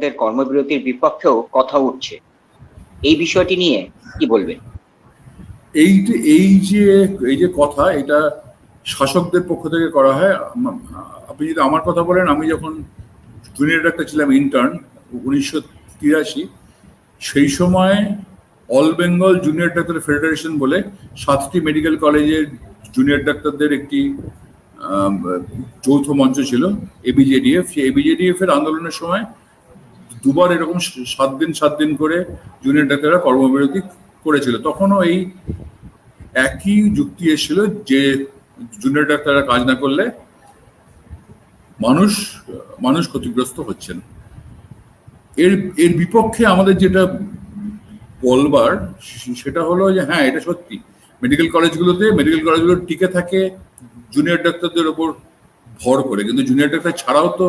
ডাক্তারদের কর্মবিরতির বিপক্ষেও কথা উঠছে। এই বিষয়টি নিয়ে কি বলবেন? এই যে এই যে এই যে কথা, এটা শাসকদের পক্ষ থেকে করা হয়। আপনি যদি আমার কথা বলেন, আমি যখন জুনিয়র ডাক্তার ছিলাম ইন্টার্ন উনিশশো তিরাশি, সেই সময় all Bengal junior doctor federation বলে সাতটি মেডিকেল কলেজের জুনিয়র ডাক্তারদের একটি যৌথ মঞ্চ ছিল এবিজেডিএফ সেই এবিজেডিএফ এর আন্দোলনের সময় দুবার এরকম সাত দিন সাত দিন করে জুনিয়র ডাক্তাররা কর্মবিরতি করেছিল। তখনও এই একই যুক্তি এসেছিল যে জুনিয়র ডাক্তাররা কাজ না করলে মানুষ মানুষ ক্ষতিগ্রস্ত হচ্ছেন। এর এর বিপক্ষে আমাদের যেটা বলবার সেটা হলো যে হ্যাঁ এটা সত্যি। মেডিকেল কলেজগুলোতে মেডিকেল কলেজগুলো টিকে থাকে জুনিয়র ডাক্তারদের ওপর ভর করে। কিন্তু জুনিয়র ডাক্তার ছাড়াও তো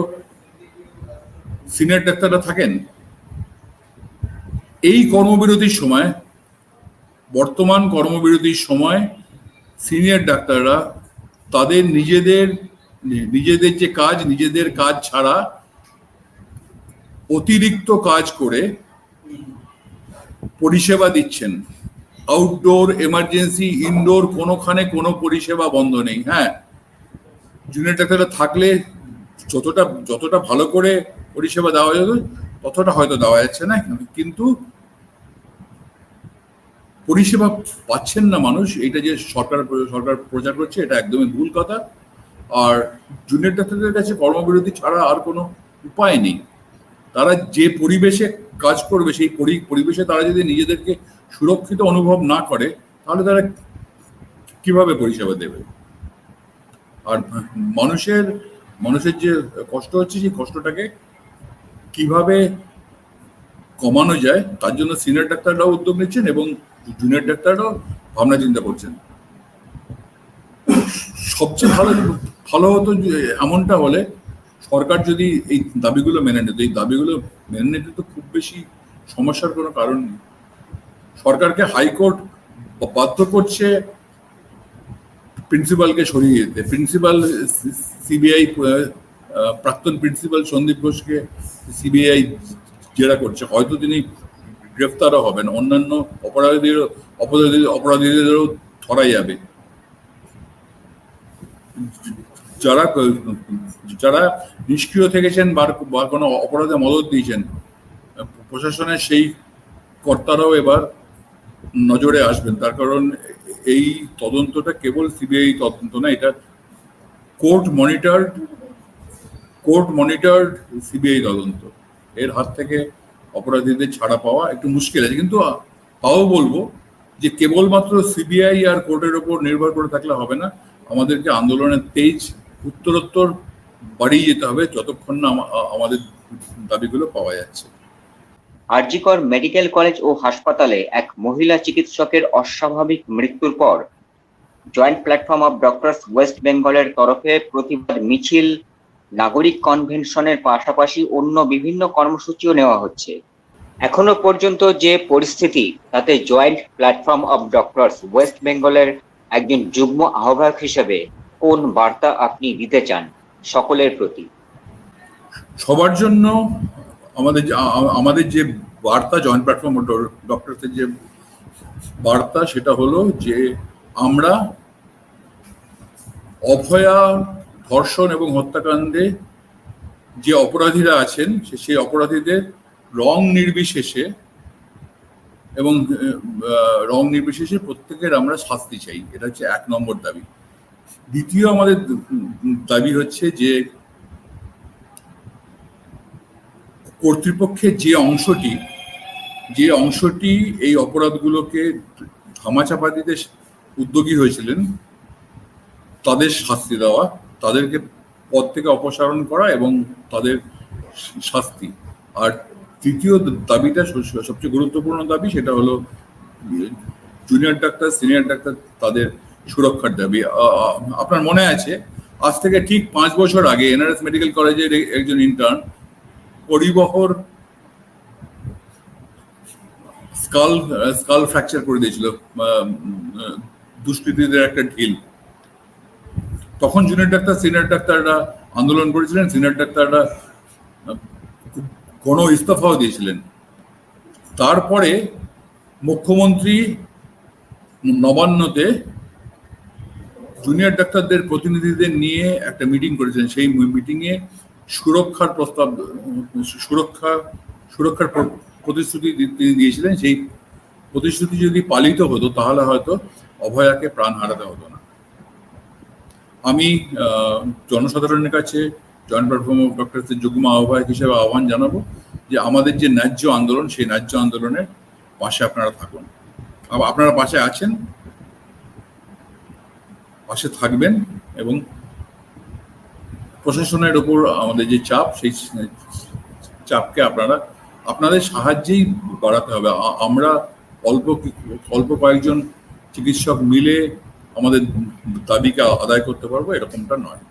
সিনিয়র ডাক্তাররা থাকেন, এই কর্মবিরতির সময়, বর্তমান কর্মবিরতির সময় সিনিয়র ডাক্তাররা তাদের নিজেদের নিজেদের যে কাজ, নিজেদের কাজ ছাড়া অতিরিক্ত কাজ করে পরিষেবা দিচ্ছেন। আউটডোর এমার্জেন্সি ইনডোর কোনোখানে কোনো পরিষেবা বন্ধ নেই হ্যাঁ। জুনিয়র ডাক্তাররা থাকলে যতটা যতটা ভালো করে পরিষেবা দেওয়া যেত ততটা হয়তো দেওয়া যাচ্ছে না কিন্তু পরিষেবা পাচ্ছেন না মানুষ, এটা যে সরকার সরকার প্রচার করছে, এটা একদমই ভুল কথা। আর জুনিয়র ডাক্তারদের কাছে কর্মবিরতি ছাড়া আর কোনো উপায় নেই। তারা যে পরিবেশে কাজ করবে, সেই পরিবেশে তারা যদি নিজেদেরকে সুরক্ষিত অনুভব না করে, তাহলে তারা কীভাবে পরিষেবা দেবে? আর মানুষের মানুষের যে কষ্ট হচ্ছে, সেই কষ্টটাকে কীভাবে কমানো যায়, তার জন্য সিনিয়র ডাক্তাররাও উদ্যোগ নিচ্ছেন এবং জুনিয়র ডাক্তাররাও ভাবনা চিন্তা করছেন। সবচেয়ে ভালো ভালো হতো এমনটা হলে সরকার যদি এই দাবিগুলো মেনে নিত, এই দাবিগুলো মেনে নিতে তো খুব বেশি সমস্যার কোনো কারণ নেই। সরকারকে হাইকোর্ট বাধ্য করছে প্রিন্সিপালকে সরিয়ে যেতে প্রিন্সিপাল সিবিআই প্রাক্তন প্রিন্সিপাল সন্দীপ ঘোষকে সিবিআই জেরা করছে। হয়তো তিনি গ্রেফতারও হবেন। অন্যান্য অপরাধীদের অপরাধী অপরাধীদেরও ধরা যাবে। যারা যারা নিষ্ক্রিয় থেকেছেন বা কোনো অপরাধে মদত দিয়েছেন, প্রশাসনের সেই কর্তারাও এবার নজরে আসবেন। তার কারণ এই তদন্তটা কেবল সিবিআই তদন্ত না, এটা court monitored court monitored CBI তদন্ত। এর হাত থেকে অপরাধীদের ছাড়া পাওয়া একটু মুশকিল আছে। কিন্তু তাও বলব যে কেবলমাত্র সিবিআই আর কোর্টের ওপর নির্ভর করে থাকলে হবে না। আমাদেরকে আন্দোলনের তেজ, উত্তরোত্তর বাড়িয়ে যেতে হবে যতক্ষণ না আমাদের দাবিগুলো পাওয়া যাচ্ছে। আরজিকর মেডিকেল কলেজ ও হাসপাতালে এক মহিলা চিকিৎসকের অস্বাভাবিক মৃত্যুর পর joint platform of doctors west বেঙ্গলের তরফে প্রতিবাদ মিছিল নাগরিক কনভেনশনের পাশাপাশি অন্য বিভিন্ন কর্মসূচিও নেওয়া হচ্ছে। এখনও পর্যন্ত যে পরিস্থিতি, তাতে joint platform of doctors west বেঙ্গলের একজন যুগ্ম আহ্বায়ক হিসেবে কোন বার্তা আপনি দিতে চান সকলের প্রতি? সবার জন্য আমাদের আমাদের যে বার্তা, জয়েন্ট প্ল্যাটফর্ম ডক্টরসের যে বার্তা, সেটা হলো যে আমরা অভয়া ধর্ষণ এবং হত্যাকাণ্ডে যে অপরাধীরা আছেন সেই অপরাধীদের রং নির্বিশেষে এবং রং নির্বিশেষে প্রত্যেকের আমরা শাস্তি চাই। এটা হচ্ছে এক নম্বর দাবি। দ্বিতীয় আমাদের দাবি হচ্ছে যে কর্তৃপক্ষের যে অংশটি যে অংশটি এই অপরাধগুলোকে ধামাচাপা দিতে উদ্যোগী হয়েছিলেন, তাদের শাস্তি দেওয়া তাদেরকে পদ থেকে অপসারণ করা এবং তাদের শাস্তি। আর তৃতীয় দাবিটা সবচেয়ে গুরুত্বপূর্ণ দাবি সেটা হলো জুনিয়র ডাক্তার সিনিয়র ডাক্তার তাদের সুরক্ষার দাবি। আপনার মনে আছে, আজ থেকে ঠিক পাঁচ বছর আগে এনআরএস মেডিকেল কলেজের একজন ইন্টার্ন পরিবহর স্কাল স্কাল ফ্র্যাকচার করে দিয়েছিল দুষ্কৃতীদের একটা ঢিল। তখন জুনিয়র ডাক্তার সিনিয়র ডাক্তাররা আন্দোলন করেছিলেন সিনিয়র ডাক্তাররা কোনো ইস্তফাও দিয়েছিলেন। তারপরে মুখ্যমন্ত্রী নবান্নতে জুনিয়র ডাক্তারদের প্রতিনিধিদের নিয়ে একটা মিটিং করেছেন সেই মিটিংয়ে সুরক্ষার প্রস্তাব, সুরক্ষা, সুরক্ষার প্রতিশ্রুতি তিনি দিয়েছিলেন। সেই প্রতিশ্রুতি যদি পালিত হতো, তাহলে হয়তো অভয়াকে প্রাণ হারাতে হতো না। আমি জনসাধারণের কাছে জয়েন্ট প্ল্যাটফর্ম অফ ডক্টরসের যুগ্ম আহ্বায়ক হিসেবে আহ্বান জানাব যে আমাদের যে ন্যায্য আন্দোলন, সেই ন্যায্য আন্দোলনের পাশে আপনারা থাকুন। আপনারা পাশে আছেন, পাশে থাকবেন এবং প্রশাসনের উপর আমাদের যে চাপ, সেই চাপকে আপনারা, আপনাদের সাহায্যেই বাড়াতে হবে। আমরা অল্প অল্প কয়েকজন চিকিৎসক মিলে আমাদের দাবিকে আদায় করতে পারব এরকমটা নয়।